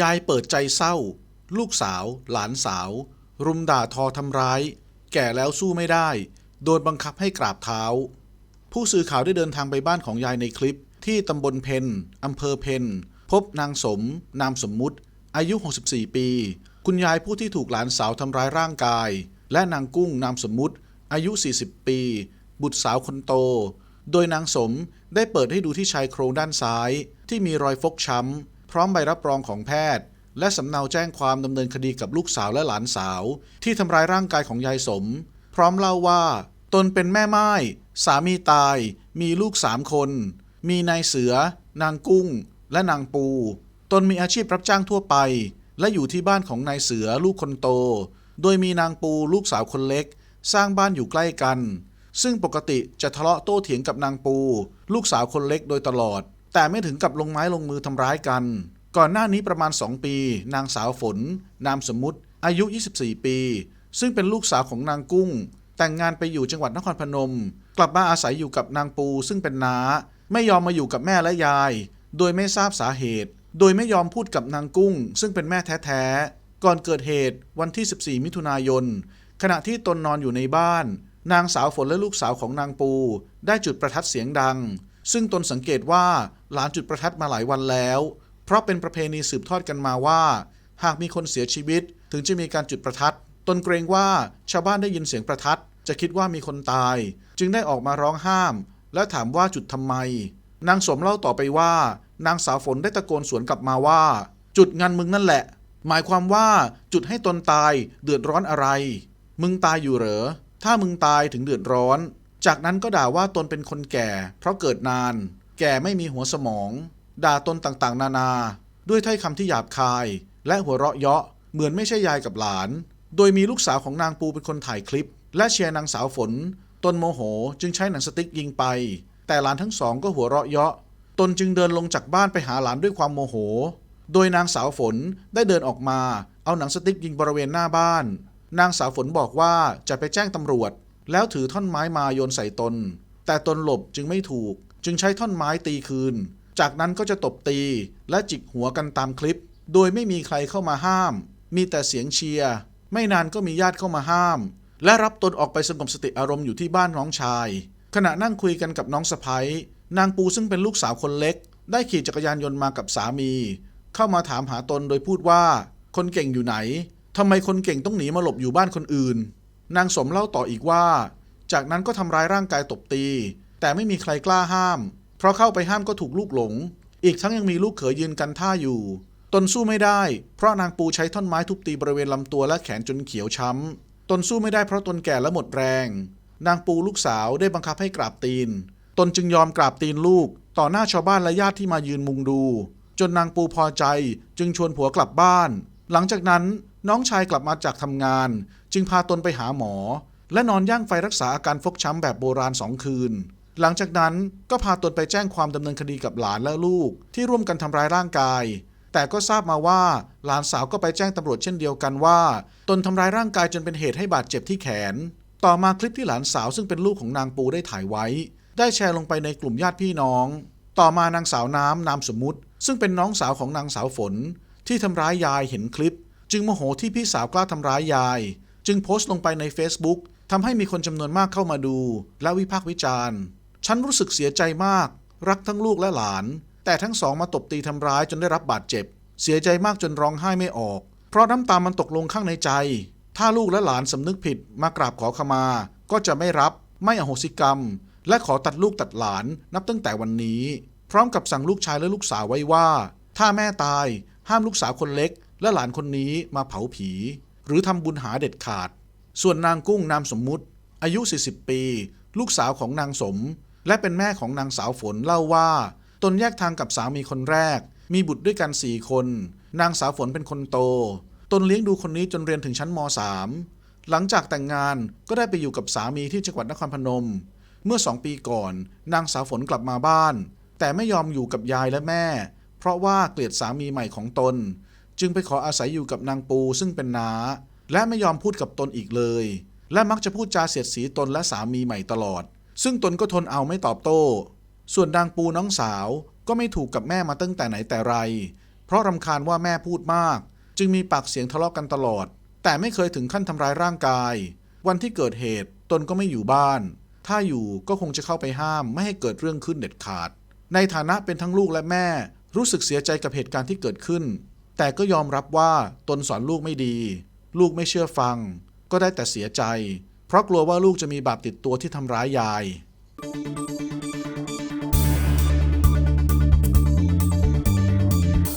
ยายเปิดใจเศร้า ลูกสาว หลานสาว รุมด่าทอทำร้าย แก่แล้วสู้ไม่ได้ โดนบังคับให้กราบเท้า ผู้สื่อข่าวได้เดินทางไปบ้านของยายในคลิป ที่ตำบลเพนอำเภอเพนพบนางสม นามสมมุติ อายุ 64 ปี คุณยายผู้ที่ถูกหลานสาวทำร้ายร่างกาย และนางกุ้งนามสมมุติ อายุ 40 ปี บุตรสาวคนโต โดยนางสมได้เปิดให้ดูที่ชายโครงด้านซ้าย ที่มีรอยฟกช้ำ พร้อมใบรับรองของแพทย์ และสำเนาแจ้งความดำเนินคดีกับลูกสาวและหลานสาว ที่ทำร้ายร่างกายของยายสม พร้อมเล่าว่า ตนเป็นแม่ไม้สามีตาย มีลูกสามคน มีนายเสือ นางกุ้ง และนางปู ตนมีอาชีพรับจ้างทั่วไป และอยู่ที่บ้านของนายเสือลูกคนโต โดยมีนางปูลูกสาวคนเล็ก สร้างบ้านอยู่ใกล้กัน ซึ่งปกติจะทะเลาะโต้เถียงกับนางปู ลูกสาวคนเล็กโดยตลอด แต่ไม่ถึงกับลงไม้ลงมือทำร้ายกัน ก่อนหน้านี้ประมาณ 2 ปี นางสาวฝน นามสมมุติ อายุ 24 ปี ซึ่งเป็นลูกสาวของนางกุ้ง แต่งงานไปอยู่จังหวัดนครพนม กลับมาอาศัยอยู่กับนางปู ซึ่งเป็นน้า ไม่ยอมมาอยู่กับแม่และยาย โดยไม่ทราบสาเหตุ โดยไม่ยอมพูดกับนางกุ้ง ซึ่งเป็นแม่แท้ๆ ก่อนเกิดเหตุวันที่ 14 มิถุนายน ขณะที่ตนนอนอยู่ในบ้าน นางสาวฝนและลูกสาวของนางปู ได้จุดประทัดเสียงดัง ซึ่งตนสังเกตว่า หลานจุดประทัดมาหลายวันแล้ว เพราะเป็นประเพณีสืบทอดกันมาว่า หากมีคนเสียชีวิต ถึงจะมีการจุดประทัด ตนเกรงว่าชาวบ้านได้ยินเสียงประทัด จะคิดว่ามีคนตาย จึงได้ออกมาร้องห้าม และถามว่าจุดทำไม นางสมเล่าต่อไปว่า นางสาวฝนได้ตะโกนสวนกลับมาว่า จุดงานมึงนั่นแหละ หมายความว่าจุดให้ตนตายเดือดร้อนอะไร มึงตายอยู่เหรอถ้ามึงตายถึงเดือดร้อน จากนั้นก็ด่าว่าตนเป็นคนแก่ เพราะเกิดนาน แก่ไม่มีหัวสมอง ด่าตนต่างๆ นานา ด้วยถ้อยคำที่หยาบคาย และหัวเราะเยาะ เหมือนไม่ใช่ยายกับหลาน โดยมีลูกสาวของนางปูเป็นคนถ่ายคลิป และเชียร์นางสาวฝน ตนโมโหจึงใช้หนังสติ๊กยิงไป แต่หลานทั้งสองก็หัวเราะเยาะ ตนจึงเดินลงจากบ้านไปหาหลานด้วยความโมโห โดยนางสาวฝนได้เดินออกมา เอาหนังสติ๊กยิงบริเวณหน้าบ้าน นางสาวฝนบอกว่าจะไปแจ้งตำรวจ แล้วถือท่อนไม้มาโยนใส่ตน แต่ตนหลบจึงไม่ถูก จึงใช้ท่อนไม้ตีคืน จากนั้นก็จะตบตีและจิกหัวกันตามคลิป โดยไม่มีใครเข้ามาห้าม มีแต่เสียงเชียร์ ไม่นานก็มีญาติเข้ามาห้าม และรับตนออกไปสงบสติอารมณ์อยู่ที่บ้านน้องชาย ขณะนั่งคุยกันกับน้องสะพ้ยนางปูซึ่งเป็นลูกสาวคนเล็ก ได้ขี่จักรยานยนต์มากับสามี เข้ามาถามหาตนโดยพูดว่า คนเก่งอยู่ไหนทำไมคนเก่งต้องหนีมาหลบอยู่บ้านคนอื่น นางสมเล่าต่ออีกว่า จากนั้นก็ทำร้ายร่างกายตบตี แต่ไม่มีใครกล้าห้าม เพราะเข้าไปห้ามก็ถูกลูกหลง อีกทั้งยังมีลูกเขยยืนกันท่าอยู่ ตนสู้ไม่ได้ เพราะนางปูใช้ท่อนไม้ทุบตีบริเวณลำตัวและแขนจนเขียวช้ำ ตนสู้ไม่ได้เพราะตนแก่และหมดแรง นางปูลูกสาวได้บังคับให้กราบตีน ตนจึงยอมกราบตีนลูก ต่อหน้าชาวบ้านและญาติที่มายืนมุงดู จนนางปูพอใจจึงชวนผัวกลับบ้าน หลังจากนั้นน้องชายกลับมาจากทำงาน จึงพาตนไปหาหมอ และนอนย่างไฟรักษาอาการฟกช้ำแบบโบราณสองคืน หลังจากนั้นก็พาตนไปแจ้งความดำเนินคดีกับหลานและลูก ที่ร่วมกันทำร้ายร่างกาย แต่ก็ทราบมาว่าหลานสาวก็ไปแจ้งตำรวจเช่นเดียวกันว่า ตนทำร้ายร่างกายจนเป็นเหตุให้บาดเจ็บที่แขน ต่อมาคลิปที่หลานสาวซึ่งเป็นลูกของนางปูได้ถ่ายไว้ ได้แชร์ลงไปในกลุ่มญาติพี่น้อง ต่อมานางสาวน้ำนามสมมุติ ซึ่งเป็นน้องสาวของนางสาวฝน ที่ทำร้ายยายเห็นคลิป จึงโมโหที่พี่สาวกล้าทำร้ายยาย จึงโพสต์ลงไปใน Facebook ทำให้มีคนจำนวนมากเข้ามาดู และวิพากษ์วิจารณ์ ฉันรู้สึกเสียใจมาก รักทั้งลูกและหลาน แต่ทั้งสองมาตบตีทำร้ายจนได้รับบาดเจ็บ เสียใจมากจนร้องไห้ไม่ออก เพราะน้ำตามันตกลงข้างในใจ ถ้าลูกและหลานสำนึกผิดมากราบขอขมา ก็จะไม่รับ ไม่อโหสิกรรม และขอตัดลูกตัดหลานนับตั้งแต่วันนี้ พร้อมกับสั่งลูกชายและลูกสาวไว้ว่า ถ้าแม่ตาย ห้ามลูกสาวคนเล็ก และหลานคนนี้มาเผาผี หรือทำบุญหาเด็ดขาด ส่วนนางกุ้งนามสมมุติ อายุ 40 ปี ลูกสาวของนางสม และเป็นแม่ของนางสาวฝนเล่าว่า ตนแยกทางกับสามีคนแรก มีบุตรด้วยกันสี่คน นางสาวฝนเป็นคนโต ตนเลี้ยงดูคนนี้จนเรียนถึงชั้นม .3 หลังจากแต่งงานก็ได้ไปอยู่กับสามีที่จังหวัดนครพนม เมื่อสองปีก่อน นางสาวฝนกลับมาบ้าน แต่ไม่ยอมอยู่กับยายและแม่ เพราะว่าเกลียดสามีใหม่ของตน จึงไปขออาศัยอยู่กับนางปูซึ่งเป็นน้าและไม่ยอมพูดกับตนอีกเลย และมักจะพูดจาเสียดสีตนและสามีใหม่ตลอด ซึ่งตนก็ทนเอาไม่ตอบโต้ ส่วนนางปูน้องสาวก็ไม่ถูกกับแม่มาตั้งแต่ไหนแต่ไร เพราะรำคาญว่าแม่พูดมาก จึงมีปากเสียงทะเลาะกันตลอด แต่ไม่เคยถึงขั้นทำร้ายร่างกาย วันที่เกิดเหตุตนก็ไม่อยู่บ้าน ถ้าอยู่ก็คงจะเข้าไปห้ามไม่ให้เกิดเรื่องขึ้นเด็ดขาด ในฐานะเป็นทั้งลูกและแม่ รู้สึกเสียใจกับเหตุการณ์ที่เกิดขึ้น แต่ก็ยอมรับว่าตนสอนลูกไม่ดี ลูกไม่เชื่อฟัง ก็ได้แต่เสียใจ เพราะกลัวว่าลูกจะมีบาปติดตัวที่ทำร้ายยาย